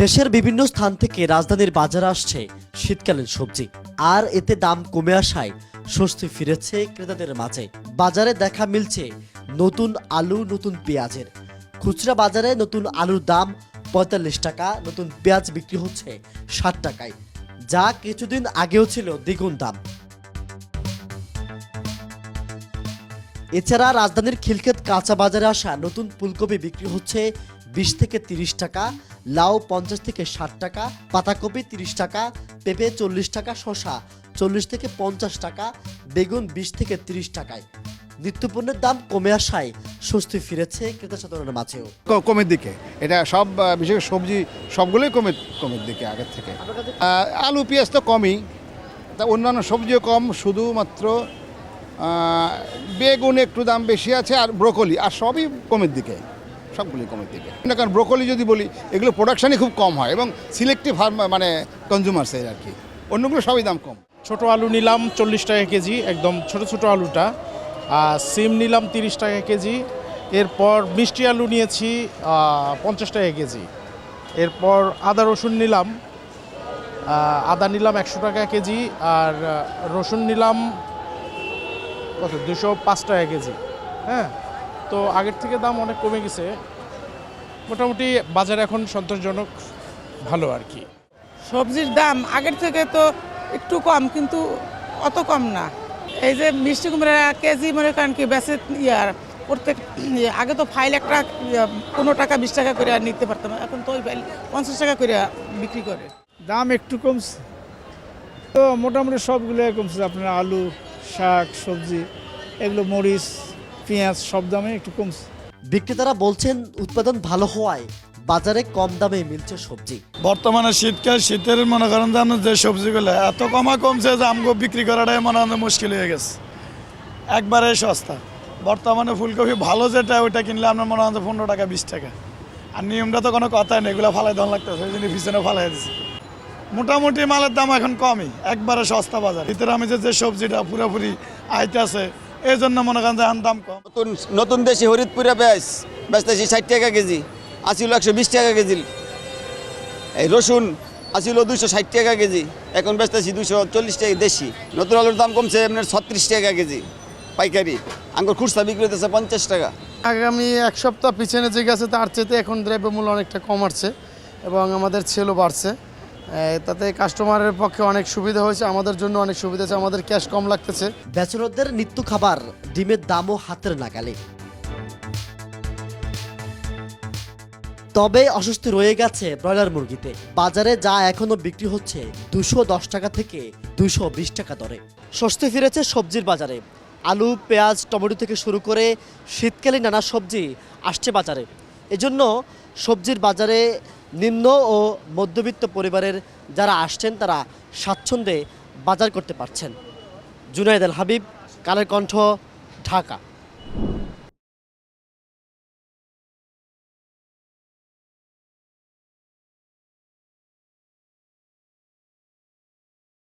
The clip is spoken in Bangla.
দেশের বিভিন্ন স্থান থেকে রাজধানীর বাজারে আসছে শীতকালীন সবজি। আর এতে দাম কমে আসায় স্বস্তি ফিরেছে ক্রেতাদের মাঝে। বাজারে দেখা মিলছে নতুন আলু, নতুন পেঁয়াজের। খুচরা বাজারে নতুন আলুর দাম পঁয়তাল্লিশ টাকা, নতুন পেঁয়াজ বিক্রি হচ্ছে ষাট টাকায়, যা কিছুদিন আগেও ছিল দ্বিগুণ দাম। এছাড়া রাজধানীর খিলক্ষেত কাঁচা বাজারে আসা নতুন ফুলকপি বিক্রি হচ্ছে বিশ থেকে তিরিশ টাকা লাউ পঞ্চাশ থেকে ষাট টাকা পাতাকপি তিরিশ টাকা পেঁপে চল্লিশ টাকা শসা চল্লিশ থেকে পঞ্চাশ টাকা বেগুন বিশ থেকে তিরিশ টাকায়। নিত্যপণ্যের দাম কমে আসায় স্বস্তি ফিরেছে ক্রেতা সাধারণের মাঝেও। কমের দিকে। এটা সব বিশেষ সবজি সবগুলোই কমে কমের দিকে আগের থেকে। আলু পেঁয়াজ তো কমই। তা অন্যান্য সবজিও কম শুধুমাত্র বেগুন একটু দাম বেশি আছে আর ব্রোকলি আর সবই কমের দিকে। সবগুলি কমের দিকে। কারণ ব্রোকলি যদি বলি, এগুলো প্রোডাকশানই খুব কম হয় এবং সিলেক্টিভ মানে কনজিউমার্সের আর কি। অন্যগুলো সবই দাম কম। ছোট আলু নিলাম চল্লিশ টাকা কেজি, একদম ছোট ছোট আলুটা। আর সিম নিলাম তিরিশ টাকা কেজি। এরপর মিষ্টি আলু নিয়েছি পঞ্চাশ টাকা কেজি। এরপর আদা রসুন নিলাম আদা নিলাম একশো টাকা কেজি আর রসুন নিলাম কত? দুশো পাঁচ টাকা কেজি। হ্যাঁ? তো আগের থেকে দাম অনেক কমে গেছে। মোটামুটি বাজার এখন সন্তোষজনক ভালো আর কি। সবজির দাম আগের থেকে তো একটু কম কিন্তু অত কম না। এই যে মিষ্টি কুমড়া কেজি মনে করেন কি বেসে ইয়ার প্রত্যেক ইয়ে, আগে তো ফাইল একটা ইয়া, পনেরো টাকা বিশ টাকা করে নিতে পারতাম এখন তো ওই ফাইল পঞ্চাশ টাকা করে বিক্রি করে। দাম একটু কমছে। তো মোটামুটি সবগুলো কমছে আপনার আলু শাক সবজি এগুলো মরিচ পেঁয়াজ সব দামে একটু কমছে। বিক্রেতারা বলছেন উৎপাদন ভালো হওয়ায় বাজারে কম দামে মিলছে সবজি। বর্তমানে শীতকাল শীতের মনে করেন যে আপনার যে সবজিগুলো এত কমা কমছে যে আমগো বিক্রি করাটাই মনে হয় মুশকিল হয়ে গেছে। একবারে সস্তা। বর্তমানে ফুলকপি ভালো যেটা ওইটা কিনলে আপনার মনে হয় পনেরো টাকা বিশ টাকা। আর নিয়মটা তো কোনো কথাই নেই এগুলো ফালাই দন লাগতেছে ওই জন্য পিছনে ফালাই দিচ্ছে মোটামুটি মালের দাম এখন কমই একবারে সস্তা বাজার। ভিতরে আমি যে যে সবজিটা পুরোপুরি আইতেছে এই জন্য মনে করেন যে এখন দাম কম। নতুন নতুন দেশি হরিদপুরে বেশ বেচতেছি ষাট টাকা কেজি আসিল একশো বিশ টাকা কেজি। এই রসুন আসিল দুশো ষাট টাকা কেজি এখন বেচতেছি দুশো চল্লিশ টাকা দেশি। নতুন আলুর দাম কমছে আপনার ছত্রিশ টাকা কেজি পাইকারি। আঙ্গুর খুচরা বিক্রি হতেছে পঞ্চাশ টাকা। আগামী এক সপ্তাহ পিছনে যে গেছে তার চেয়ে এখন দ্রব্যমূল্য অনেকটা কম আসছে এবং আমাদের ছেলও বাড়ছে। তাতে কাস্টমারের পক্ষে অনেক সুবিধা হয়েছে, আমাদের জন্য অনেক সুবিধা হয়েছে, আমাদের ক্যাশ কম লাগতেছে। ব্যাচেলরদের নিত্য খাবার, ডিমের দামও হাতের নাগালে। তবে অস্বস্তি রয়ে গেছে ব্রয়লার মুরগিতে। বাজারে যা এখনও বিক্রি হচ্ছে দুশো দশ টাকা থেকে দুশো বিশ টাকা দরে। স্বস্তি ফিরেছে সবজির বাজারে। আলু, পেঁয়াজ, টমেটো থেকে শুরু করে শীতকালীন নানা সবজি আসছে বাজারে। এজন্য সবজির বাজারে নিম্ন ও মধ্যবিত্ত পরিবারের যারা আসছেন, তারা স্বাচ্ছন্দ্যে বাজার করতে পারছেন। জুনাইদ আল হাবিব, কালের কণ্ঠ, ঢাকা।